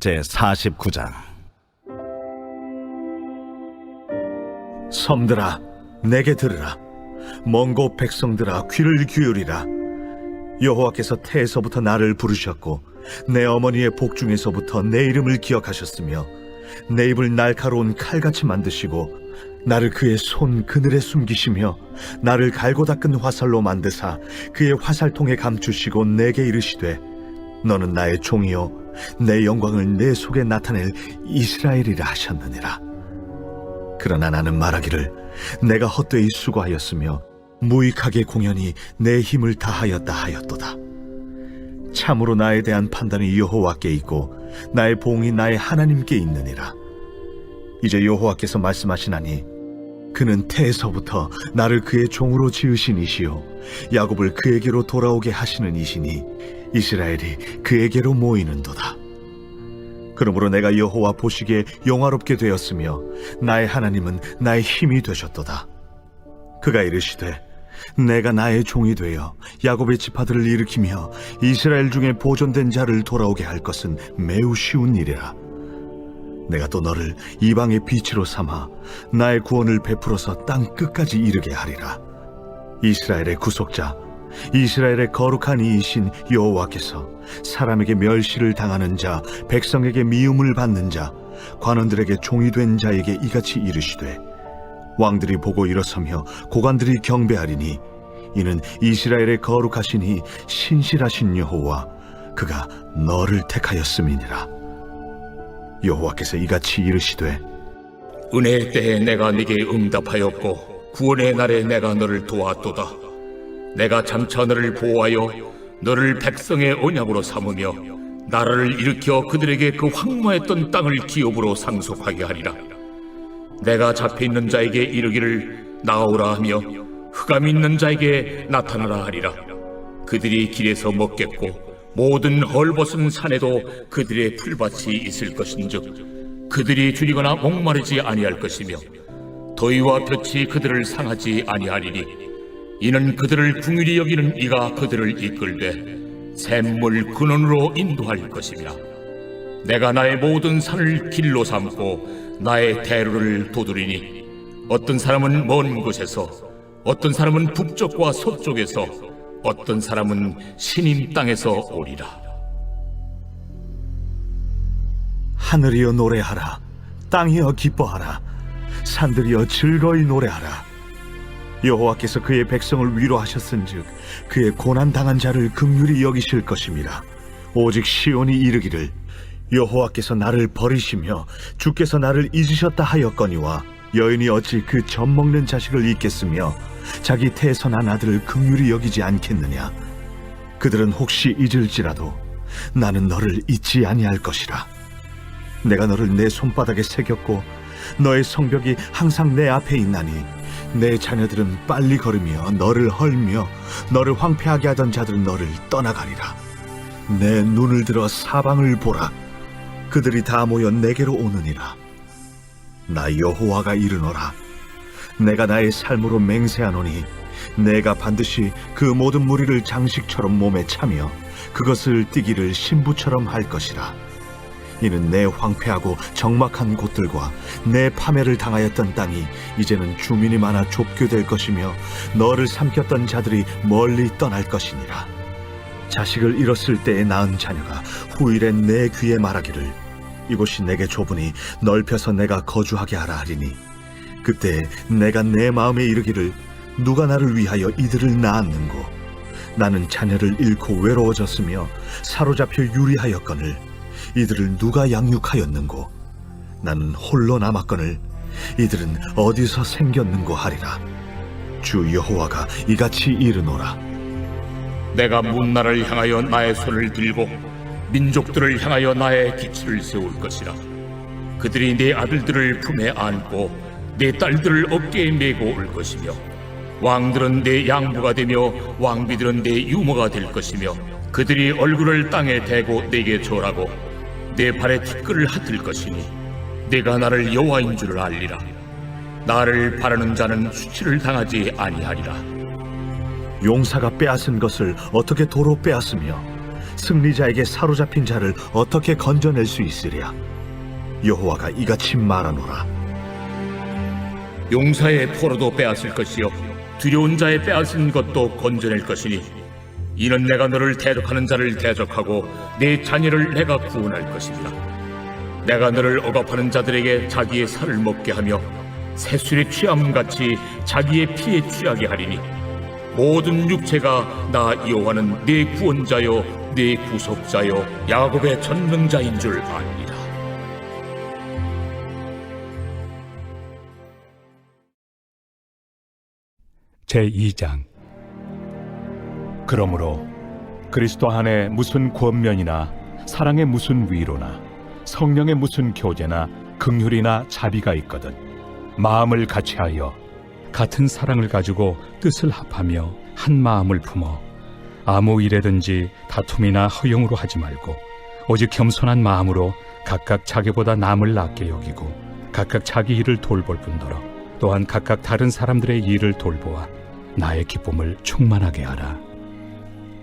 제 49장. 섬들아 내게 들으라. 먼곳 백성들아 귀를 기울이라. 여호와께서 태에서부터 나를 부르셨고 내 어머니의 복중에서부터 내 이름을 기억하셨으며 내 입을 날카로운 칼같이 만드시고 나를 그의 손 그늘에 숨기시며 나를 갈고 닦은 화살로 만드사 그의 화살통에 감추시고 내게 이르시되 너는 나의 종이요 내 영광을 내 속에 나타낼 이스라엘이라 하셨느니라. 그러나 나는 말하기를 내가 헛되이 수고하였으며 무익하게 공연히 내 힘을 다하였다 하였도다. 참으로 나에 대한 판단이 여호와께 있고 나의 보응이 나의 하나님께 있느니라. 이제 여호와께서 말씀하시나니 그는 태에서부터 나를 그의 종으로 지으신 이시요 야곱을 그에게로 돌아오게 하시는 이시니 이스라엘이 그에게로 모이는도다. 그러므로 내가 여호와 보시기에 영화롭게 되었으며 나의 하나님은 나의 힘이 되셨도다. 그가 이르시되 내가 나의 종이 되어 야곱의 지파들을 일으키며 이스라엘 중에 보존된 자를 돌아오게 할 것은 매우 쉬운 일이라. 내가 또 너를 이방의 빛으로 삼아 나의 구원을 베풀어서 땅 끝까지 이르게 하리라. 이스라엘의 구속자, 이스라엘의 거룩한 이이신 여호와께서 사람에게 멸시를 당하는 자, 백성에게 미움을 받는 자, 관원들에게 종이 된 자에게 이같이 이르시되 왕들이 보고 일어서며 고관들이 경배하리니 이는 이스라엘의 거룩하시니 신실하신 여호와 그가 너를 택하였음이니라. 여호와께서 이같이 이르시되 은혜의 때에 내가 네게 응답하였고 구원의 날에 내가 너를 도왔도다. 내가 장차 너를 보호하여 너를 백성의 언약으로 삼으며 나라를 일으켜 그들에게 그 황무했던 땅을 기업으로 상속하게 하리라. 내가 잡혀 있는 자에게 이르기를 나오라 하며 흑암 있는 자에게 나타나라 하리라. 그들이 길에서 먹겠고 모든 헐벗은 산에도 그들의 풀밭이 있을 것인즉 그들이 줄이거나 목마르지 아니할 것이며 더위와 볕이 그들을 상하지 아니하리니 이는 그들을 궁일이 여기는 이가 그들을 이끌되 샘물 근원으로 인도할 것이며 내가 나의 모든 산을 길로 삼고 나의 대로를 도두리니 어떤 사람은 먼 곳에서 어떤 사람은 북쪽과 서쪽에서 어떤 사람은 신임 땅에서 오리라. 하늘이여 노래하라 땅이여 기뻐하라 산들이여 즐거이 노래하라 여호와께서 그의 백성을 위로하셨은즉 그의 고난 당한 자를 긍휼히 여기실 것임이라 오직 시온이 이르기를 여호와께서 나를 버리시며 주께서 나를 잊으셨다 하였거니와 여인이 어찌 그 젖 먹는 자식을 잊겠으며 자기 난 아들을 긍휼히 여기지 않겠느냐? 그들은 혹시 잊을지라도 나는 너를 잊지 아니할 것이라. 내가 너를 내 손바닥에 새겼고 너의 성벽이 항상 내 앞에 있나니 내 자녀들은 빨리 걸으며 너를 헐며 너를 황폐하게 하던 자들은 너를 떠나가리라. 내 눈을 들어 사방을 보라. 그들이 다 모여 내게로 오느니라. 나 여호와가 이르노라. 내가 나의 삶으로 맹세하노니 내가 반드시 그 모든 무리를 장식처럼 몸에 차며 그것을 띠기를 신부처럼 할 것이라 이는 내 황폐하고 적막한 곳들과 내 파멸을 당하였던 땅이 이제는 주민이 많아 좁게 될 것이며 너를 삼켰던 자들이 멀리 떠날 것이니라. 자식을 잃었을 때에 낳은 자녀가 후일에 내 귀에 말하기를 이곳이 내게 좁으니 넓혀서 내가 거주하게 하라 하리니 그때 내가 내 마음에 이르기를 누가 나를 위하여 이들을 낳았는고 나는 자녀를 잃고 외로워졌으며 사로잡혀 유리하였거늘 이들을 누가 양육하였는고? 나는 홀로 남았거늘 이들은 어디서 생겼는고 하리라. 주 여호와가 이같이 이르노라. 내가 문나라를 향하여 나의 손을 들고 민족들을 향하여 나의 기치를 세울 것이라. 그들이 내 아들들을 품에 안고 내 딸들을 어깨에 메고 올 것이며 왕들은 내 양부가 되며 왕비들은 내 유모가 될 것이며 그들이 얼굴을 땅에 대고 내게 절하고 내 발에 티끌을 핫을 것이니 내가 나를 여호와인 줄을 알리라. 나를 바라는 자는 수치를 당하지 아니하리라. 용사가 빼앗은 것을 어떻게 도로 빼앗으며 승리자에게 사로잡힌 자를 어떻게 건져낼 수 있으랴? 여호와가 이같이 말하노라. 용사의 포로도 빼앗을 것이요 두려운 자의 빼앗은 것도 건져낼 것이니 이는 내가 너를 대적하는 자를 대적하고 내 자녀를 내가 구원할 것이니라 내가 너를 억압하는 자들에게 자기의 살을 먹게 하며 새술의 취함같이 자기의 피에 취하게 하리니 모든 육체가 나 여호와는 내 구원자요 내 구속자요 야곱의 전능자인 줄 아니라 제 2장 그러므로 그리스도 안에 무슨 권면이나 사랑의 무슨 위로나 성령의 무슨 교제나 긍휼이나 자비가 있거든 마음을 같이하여 같은 사랑을 가지고 뜻을 합하며 한 마음을 품어 아무 일에든지 다툼이나 허용으로 하지 말고 오직 겸손한 마음으로 각각 자기보다 남을 낫게 여기고 각각 자기 일을 돌볼 뿐더러 또한 각각 다른 사람들의 일을 돌보아 나의 기쁨을 충만하게 하라.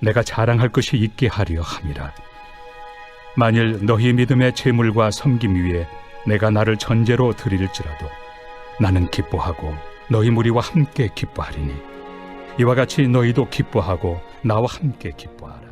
내가 자랑할 것이 있게 하려 함이라. 만일 너희 믿음의 재물과 섬김 위에 내가 나를 전제로 드릴지라도 나는 기뻐하고 너희 무리와 함께 기뻐하리니 이와 같이 너희도 기뻐하고 나와 함께 기뻐하라.